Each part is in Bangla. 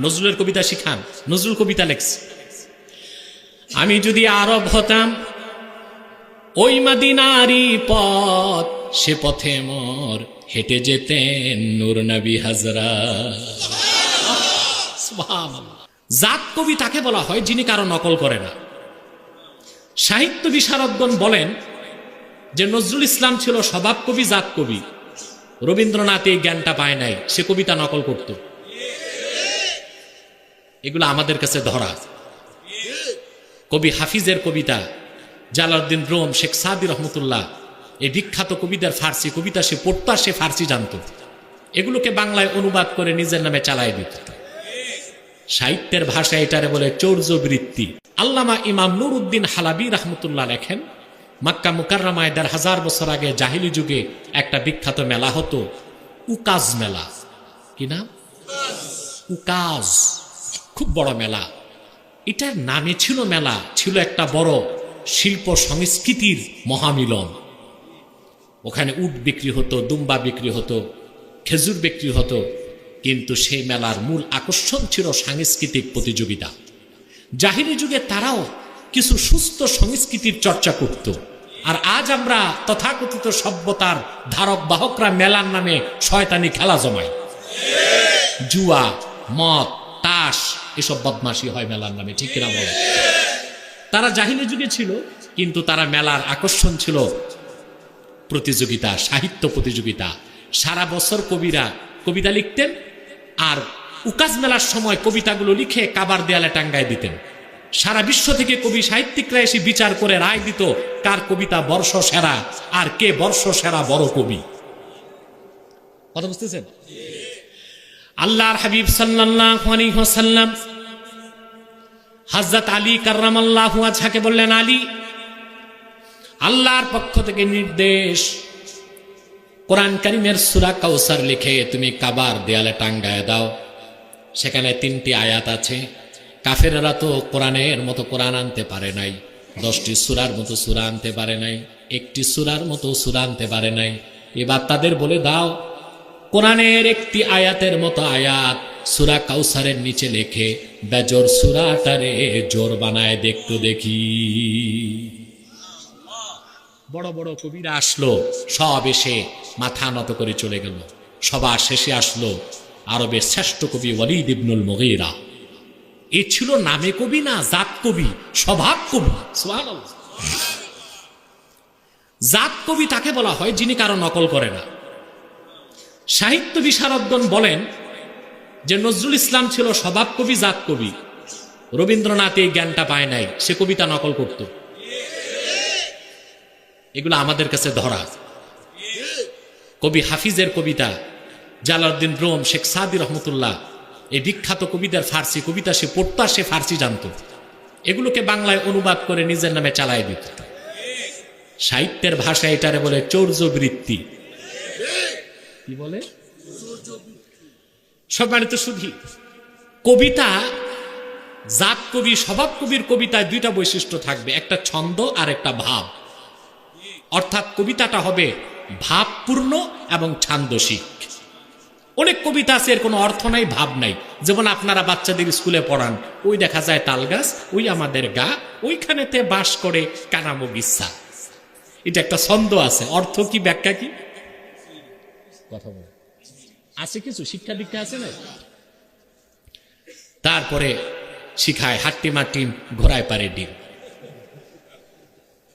নজরুলের কবিতা শিখান। নজরুল কবিতা লেখছে। আমি যদি আরব হতাম, ওই মাদিনারি পথ, সে পথে মোর হেঁটে যেতেন নূর নবী হাজরা। জাত কবি তাকে বলা হয় যিনি কারও নকল করে না। সাহিত্য বিশারদগণ বলেন যে, নজরুল ইসলাম ছিল স্বভাব কবি জাত কবি। রবীন্দ্রনাথ এই জ্ঞানটা পায় নাই, সে কবিতা নকল করত। এগুলো আমাদের কাছে ধরা কবি হাফিজের কবিতা জালাউদ্দিন রোম শেখ সাদি রহমতুল্লাহ, এই বিখ্যাত কবিদের ফার্সি কবিতা সে পড়তা সে ফার্সি জানত। এগুলোকে বাংলায় অনুবাদ করে নিজের নামে চালায় দিত। সাহিত্যের ভাষা এটারে বলে চৌর্য বৃত্তি আল্লামা ইমাম নুরুদ্দিন হালাবি রহমতুল্লাহ লেখেন, মাক্কা মুকাররামায় দেড় হাজার বছর আগে জাহিলি যুগে একটা বিখ্যাত মেলা হতো, উকাজ মেলা। কি নাম? উকাজ। খুব বড় মেলা। এটার নামে ছিল মেলা, ছিল একটা বড় শিল্প সংস্কৃতির মহামিলন। ওখানে উট বিক্রি হতো, দুম্বা বিক্রি হতো, খেজুর বিক্রি হতো, কিন্তু সেই মেলার মূল আকর্ষণ ছিল সাংস্কৃতিক প্রতিযোগিতা। জাহিরি যুগে তারাও কিছু সুস্থ সংস্কৃতির চর্চা করত। আর আজ আমরা তথাকথিত সভ্যতার ধারক বাহকরা মেলার নামে শয়তানি খেলা জমায়। জুয়া, মদ, তাস এসব বদমাশি হয় মেলার নামে, ঠিক কিনা বলে? তারা জাহিলি যুগে ছিল, কিন্তু তারা মেলার আকর্ষণ ছিল প্রতিযোগিতা, সাহিত্য প্রতিযোগিতা। সারা বছর কবিরা কবিতা লিখতেন আর উকাজ মেলার সময় কবিতাগুলো লিখে কাবার দেয়ালে টাঙ্গায় দিতেন। সারা বিশ্ব থেকে কবি সাহিত্যিকরা এসে বিচার করে রায় দিত কার কবিতা বর্ষ সেরা আর কে বর্ষ সেরা বড় কবি। কথা বুঝতেছেন? আল্লাহর হাবিব ওয়াসাল্লাম হযরত আলী কাররামাল্লাহু আজহাকে বললেন, আলী, আল্লাহর পক্ষ থেকে নির্দেশ কোরআন কারিমের সূরা কাউসার লিখে তুমি কাবার দেয়ালে টাঙ্গায় দাও। সেখানে তিনটি আয়াত আছে। কাফেরেরা তো কোরআনের মতো কোরআন আনতে পারে নাই। দশটি সুরার মতো সুরা আনতে পারে নাই। একটি সুরার মতো সুরা আনতে পারে নাই। এবার তাদের বলে দাও কোরআনের একটি আয়াতের মতো আয়াত সুরা কাউসারের নিচে লেখে, বেজর সুরাটারে জোর বানায় দেখতো দেখি। বড় বড় কবিরা আসলো, সব এসে মাথা নত করে চলে গেল। সবার শেষে আসলো আরবের শ্রেষ্ঠ কবি ওয়ালিদ ইবনুল মুগীরা। এ ছিল নামে কবি না জাত কবি, স্বভাব কবি। জাত কবি তাকে বলা হয় যিনি কারও নকল করে না। সাহিত্য বিশারদগণ বলেন যে, নজরুল ইসলাম ছিল স্বভাব কবি, জাত কবি। রবীন্দ্রনাথ এই জ্ঞানটা পায় নাই, সে কবিতা নকল করত। এগুলো আমাদের কাছে ধরা। কবি হাফিজের কবিতা জালাউদ্দিন রোম শেখ সাদি রহমতুল্লাহ, এই বিখ্যাত কবিদের ফার্সি কবিতা সে পড়তা সে ফার্সি জানত। এগুলোকে বাংলায় অনুবাদ করে নিজের নামে চালায় দিত। সাহিত্যের ভাষা এটারে বলে চৌর্য বৃত্তি কি বলে? সম্মানিত সুধী, কবিতা, জাত কবি, স্বভাব কবির কবিতায় দুইটা বৈশিষ্ট্য থাকবে, একটা ছন্দ আর একটা ভাব। অর্থাৎ কবিতাটা হবে ভাবপূর্ণ এবং ছান্দসিক। অনেক কবিতা আছে, এর কোনো অর্থ নাই, ভাব নাই। যেমন আপনারা বাচ্চাদের স্কুলে পড়ান, ওই দেখা যায় তাল গাছ, ওই আমাদের গা, ওইখানেতে বাস করে কানামো গিসা এটা একটা ছন্দ আছে, অর্থ কি, ব্যাখ্যা কি? কথা বল। আছে কিছু? শিক্ষা দীক্ষা আছে না তারপরে শিখায় হাট্টি মাটি ঘোড়ায় পারে ডিম।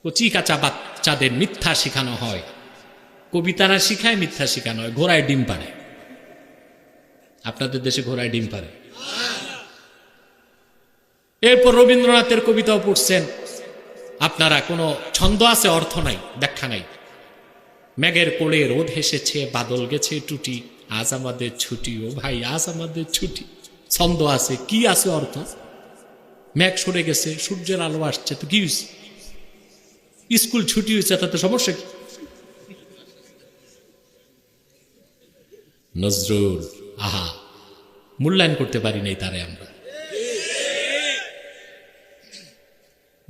কচি কাঁচা বাচ্চাদের মিথ্যা শেখানো হয়। কবিতা না শিখায়, মিথ্যা শিখানো হয়। ঘোড়ায় ডিম পারে। আপনাদের দেশে ঘোড়ায় ডিম পারে। এরপর রবীন্দ্রনাথের কবিতাও পড়ছেন, আপনারা কোনো ছন্দ আছে, অর্থ নাই, ব্যাখ্যা নাই। মেঘের কোলে রোদ হেসেছে, বাদল গেছে টুটি। আজ আমাদের ছুটি, ও ভাই, আজ আমাদের ছুটি। ছন্দ আছে, কি আছে অর্থ? মেঘ সরে গেছে, সূর্যের আলো আসছে, তো কি হয়েছে স্কুল ছুটি হয়েছে তাতে সমস্যা কি? নজরুল, আহা, মূল্যায়ন করতে পারি নাই তারে আমরা।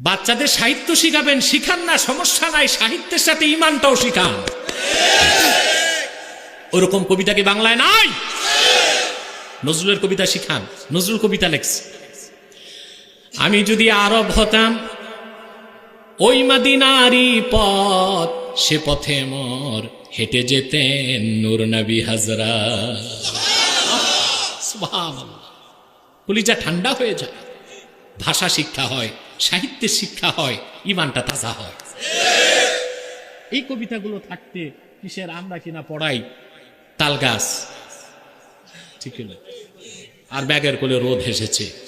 বাচ্চাদের সাহিত্য শিখাবেন, শিখান না, সমস্যা নাই, সাহিত্যের সাথে ইমানটাও শিখান। ওরকম কবিতা কি বাংলায় নাই? নজরুলের কবিতা শিখান, নজরুল কবিতা লেখছে। আমি যদি আরব হতাম, ওই মাদিনারি পথ, সে পথে মর হেঁটে যেতেন নূর নবী হাজরা। কলিজা ঠান্ডা হয়ে যায়, ভাষা শিক্ষা হয় সাহিত্যের শিক্ষা হয়, ইমানটা তাজা হয়। এই কবিতাগুলো থাকতে কিসের আমরা কিনা পড়াই? তাল গাছ। ঠিক আর ব্যাগের কোলে রোদ হেসেছে।